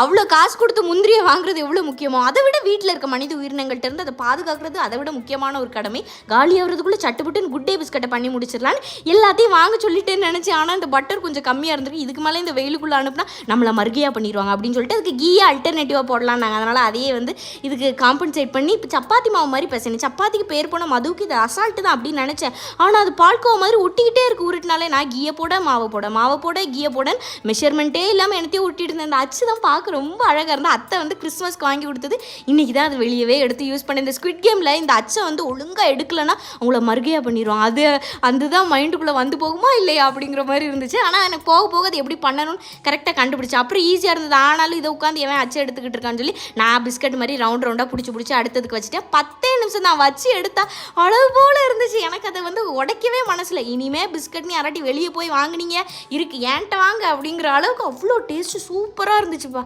அவ்வளோ காசு கொடுத்து முந்திரியை வாங்குறது எவ்வளோ முக்கியமோ அதை விட வீட்டில் இருக்க மனித உயிரினங்கள்ட்ட இருந்து அதை பாதுகாக்கிறது அதை விட முக்கியமான ஒரு கடமை. காலி ஆகிறதுக்குள்ளே சட்டுப்பட்டுன்னு குட் டே பிஸ்கட்டை பண்ணி முடிச்சிடலான்னு எல்லாத்தையும் வாங்க சொல்லிட்டேன்னு நினச்சேன் ஆனால் இந்த பட்டர் கொஞ்சம் கம்மியாக இருந்திருக்கு. இதுக்கு மேலே இந்த வெயிலுக்குள்ளே அனுப்புனா நம்மளை மறுகையாக பண்ணிடுவாங்க அப்படின்னு சொல்லிட்டு அதுக்கு கீயை அல்டர்னேட்டிவாக போடலாம் நாங்கள் அதனால் அதையே வந்து இதுக்கு காம்பன்சேட் பண்ணி இப்போ சப்பாத்தி மாவு மாதிரி பேசினேன் சப்பாத்திக்கு பேர் போன மதுவுக்கு இது அசால்ட்டு தான் அப்படின்னு நினச்சேன். ஆனால் அது பால்கோவா மாதிரி ஒட்டிக்கிட்டே இருக்கு உருட்டினாலே நான் கீயை போட மாவை போட மாவை போட கீயை போட மெஷர்மெண்ட்டே இல்லாமல் எனத்தையும் ஒட்டிட்டு இருந்தேன். அந்த அச்சு தான் பார்க்க ரொம்ப அழகாக இருந்தால் அத்தை வந்து கிறிஸ்மஸ்க்கு வாங்கி கொடுத்தது. இன்றைக்கி தான் அது வெளியவே எடுத்து யூஸ் பண்ணேன். இந்த ஸ்குவிட் கேமில் இந்த அச்சை வந்து ஒழுங்காக எடுக்கலைன்னா அவங்கள மறுகையாக பண்ணிடுவோம் அது அதுதான் மைண்டுக்குள்ளே வந்து போகுமா இல்லையா அப்படிங்கிற மாதிரி இருந்துச்சு. ஆனால் எனக்கு போக போக அது எப்படி பண்ணணும்னு கரெக்டாக கண்டுபிடிச்சேன் அப்புறம் ஈஸியாக இருந்தது. ஆனாலும் இதை உட்காந்து எவன் அச்சை எடுத்துக்கிட்டு இருக்கான்னு சொல்லி நான் பிஸ்கட் மாதிரி ரவுண்ட் ரவுண்டாக பிடிச்சி பிடிச்சி அடுத்ததுக்கு வச்சுட்டேன். பத்தே நிமிஷம் நான் வச்சு எடுத்தா அளவு போல் இருந்துச்சு. எனக்கு அதை வந்து உடைக்கவே மனசில். இனிமே நீ யாராட்டி வெளியே போய் வாங்குனீங்க? இருக்கு ஏன்ட்ட வாங்க அப்படிங்கிற அளவுக்கு அவ்வளோ டேஸ்ட்டு சூப்பராக இருந்துச்சுப்பா.